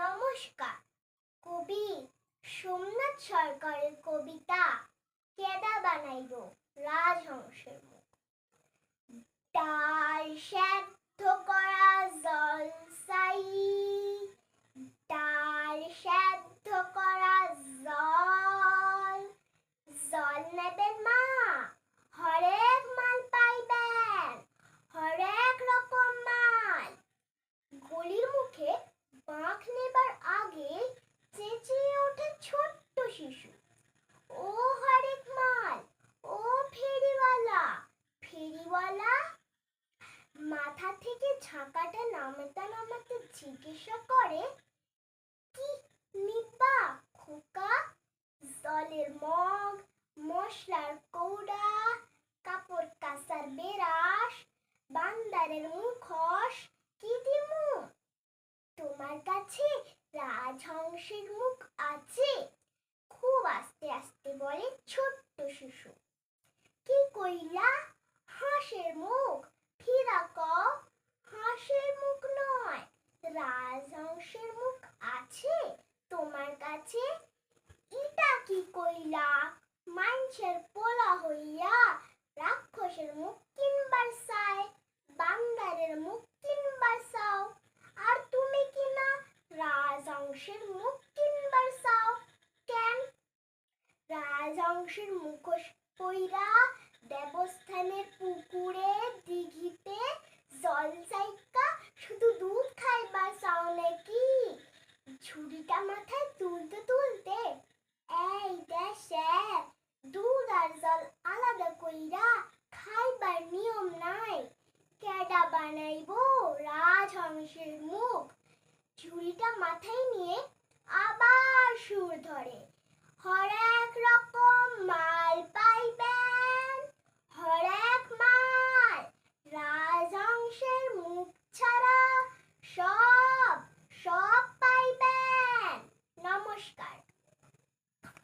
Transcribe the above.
নমস্কার। কবি সোমনাথ সরকারের কবিতা কেদা বানাইব রাজহংসের মুখ। ডাল সেদ্ধ করা জল সাই ডাল সেদ্ধ করা জল। জল নেবেন মা হরেক মাল পাইবেন হরেক রকম মাল গলির মুখে বাঁক নেবার আগে চেঁচিয়ে ওঠে ছোট্ট শিশু ও হরেক মাল ও ফেরিওয়ালা ফেরিওয়ালা মাথা থেকে নামতাম আমাকে জিজ্ঞাসা করে, কি নিপা খোকা? জলের মগ, মশলার কৌড়া, কাপড় কাসার বেরাস, বান্দারের মুখোশ, কি দিমু? তোমার কাছে রাজহংসের মুখ আছে খুব আস্তে আস্তে বলে ছোট্ট শিশু কি কইলা হাঁসের মুখ ফিরা ক হাঁসের মুখ নয় রাজহংসের মুখ আছে তোমার কাছে ইটা কি কইলা মানুষের পোলা হইয়া রাক্ষসের মুখ কিনবার চায় বান্দারের মুখ কিনবার চাও আর তুমি কি না রাজংশের মুখ কিনবার চাও কেন? রাজংশের মুখোশ পইরা দেবস্থানের পুকুরে বানাইব। রাজ হংসের মুখ। ঝুড়িটা মাথায় নিয়ে আবার সুর ধরে। হরেক রকম মাল পাইবেন। হরেক মাল। রাজ হংসের মুখ ছাড়া সব